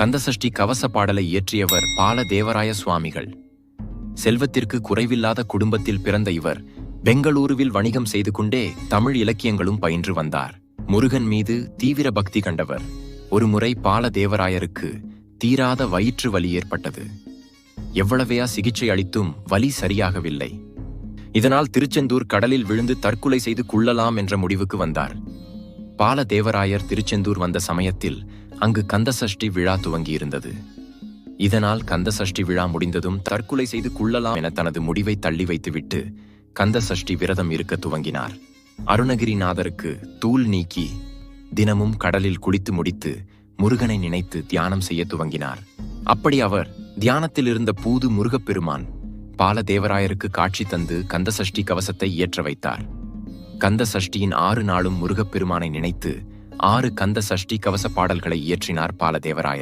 கந்தசஷ்டி கவச பாடலை இயற்றியவர் பால தேவராய சுவாமிகள். செல்வத்திற்கு குறைவில்லாத குடும்பத்தில் பிறந்த இவர் பெங்களூருவில் வணிகம் செய்து கொண்டே தமிழ் இலக்கியங்களும் பயின்று வந்தார். முருகன் மீது தீவிர பக்தி கண்டவர். ஒருமுறை பால தேவராயருக்கு தீராத வயிற்று வலி ஏற்பட்டது. எவ்வளவையா சிகிச்சை அளித்தும் வலி சரியாகவில்லை. இதனால் திருச்செந்தூர் கடலில் விழுந்து தற்கொலை செய்து கொள்ளலாம் என்ற முடிவுக்கு வந்தார். பால தேவராயர் திருச்செந்தூர் வந்த சமயத்தில் அங்கு கந்தசஷ்டி விழா துவங்கியிருந்தது. இதனால் கந்தசஷ்டி விழா முடிந்ததும் தற்கொலை செய்து கொள்ளலாம் என தனது முடிவை தள்ளி வைத்துவிட்டு கந்தசஷ்டி விரதம் இருக்க துவங்கினார். அருணகிரிநாதருக்கு தூள் நீக்கி தினமும் கடலில் குளித்து முடித்து முருகனை நினைத்து தியானம் செய்ய துவங்கினார். அப்படி அவர் தியானத்தில் இருந்த பூது முருகப்பெருமான் பால தேவராயருக்கு காட்சி தந்து கந்தசஷ்டி கவசத்தை இயற்ற வைத்தார். கந்த சஷ்டியின் ஆறு நாளும் முருகப்பெருமானை நினைத்து ஆறு கந்த சஷ்டி கவச பாடல்களை இயற்றினார் பாலதேவராயர்.